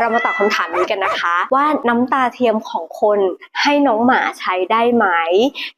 เรามาตอบคำถามนี้กันนะคะ ว่าน้ำตาเทียมของคนให้น้องหมาใช้ได้ไหม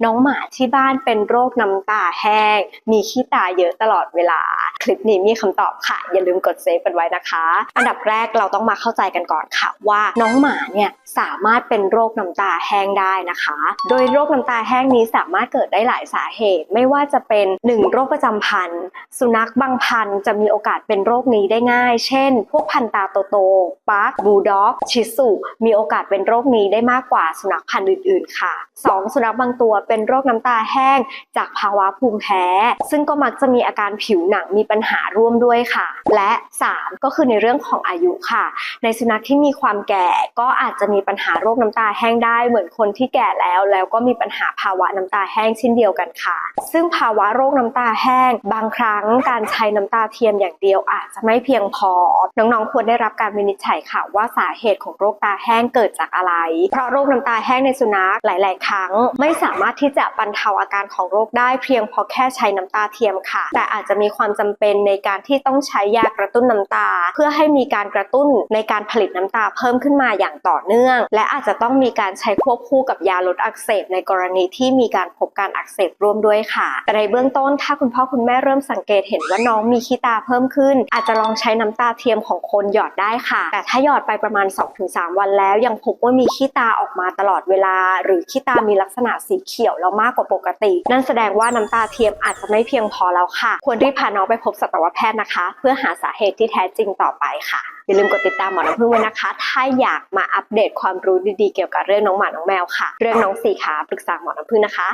น้องหมาที่บ้านเป็นโรคน้ำตาแห้ง มีขี้ตาเยอะตลอดเวลา คลิปนี้มีคำตอบค่ะ อย่าลืมกดเซฟกันไว้นะคะ อันดับแรกเราต้องมาเข้าใจกันก่อนค่ะ ว่าน้องหมาเนี่ยสามารถเป็นโรคน้ำตาแห้งได้นะคะ โดยโรคน้ำตาแห้งนี้สามารถเกิดได้หลายสาเหตุ ไม่ว่าจะเป็นหนึ่งโรคประจำพันธุ์ สุนัขบางพันธุ์จะมีโอกาสเป็นโรคนี้ได้ง่าย เช่น พวกพันธุ์ตโตๆปักบูด็อก ชิสุ มีโอกาสเป็นโรคนี้ได้มากกว่าสุนัขพันธุ์อื่น ๆ ค่ะ 2. สุนัขบางตัวเป็นโรคน้ำตาแห้ง จากภาวะภูมิแพ้ ซึ่งก็มักจะมีอาการผิวหนังมีปัญหาร่วมด้วยค่ะ และ 3. ก็คือในเรื่องของอายุค่ะ ในสุนัขที่มีความแก่ก็อาจจะมีปัญหาโรคน้ำตาแห้งได้ เหมือนคนที่แก่แล้ว แล้วก็มีปัญหาภาวะน้ำตาแห้งเช่นเดียวกันค่ะ ซึ่งภาวะโรคน้ำตาแห้ง บางครั้งการใช้น้ำตาเทียมอย่างเดียวอาจจะไม่เพียงพอ น้องๆควรได้รับการวินิจฉัยค่ะ ว่าสาเหตุของโรคตาแห้งเกิดจากอะไร เพราะโรคน้ำตาแห้งในสุนัขหลาย ๆ ครั้ง ไม่สามารถที่จะบรรเทาอาการของโรคได้เพียงพอแค่ใช้น้ำตาเทียมค่ะ แต่อาจจะมีความจำเป็นในการที่ต้องใช้ยากระตุ้นน้ำตา เพื่อให้มีการกระตุ้นในการผลิตน้ำตาเพิ่มขึ้นมาอย่างต่อเนื่อง และอาจจะต้องมีการใช้ควบคู่กับยาลดอักเสบในกรณีที่มีการพบการอักเสบร่วมด้วยค่ะ แต่ในเบื้องต้นถ้าคุณพ่อคุณแม่เริ่มสังเกตเห็นว่าน้องมีขี้ตาเพิ่มขึ้น อาจจะลองใช้น้ำตาเทียมของคนหยอดได้ค่ะ แต่ถ้าหยอดไปประมาณ 2-3 วันแล้ว ยังพบว่ามีขี้ตาออกมาตลอดเวลา หรือขี้ตามีลักษณะสีเขียวแล้วมากกว่าปกติ นั่นแสดงว่าน้ำตาเทียมอาจจะไม่เพียงพอแล้วค่ะ ควรรีบพาน้องไปพบบสัตวแพทย์นะคะ เพื่อหาสาเหตุที่แท้จริงต่อไปค่ะ อย่าลืมกดติดตามหมอน้ำพึ่งไว้นะคะ ถ้าอยากมาอัปเดตความรู้ดีๆเกี่ยวกับเรื่องน้องหมาน้องแมวค่ะ เรื่องน้องสี่ขาปรึกษาหมอน้ำพึ่งนะคะ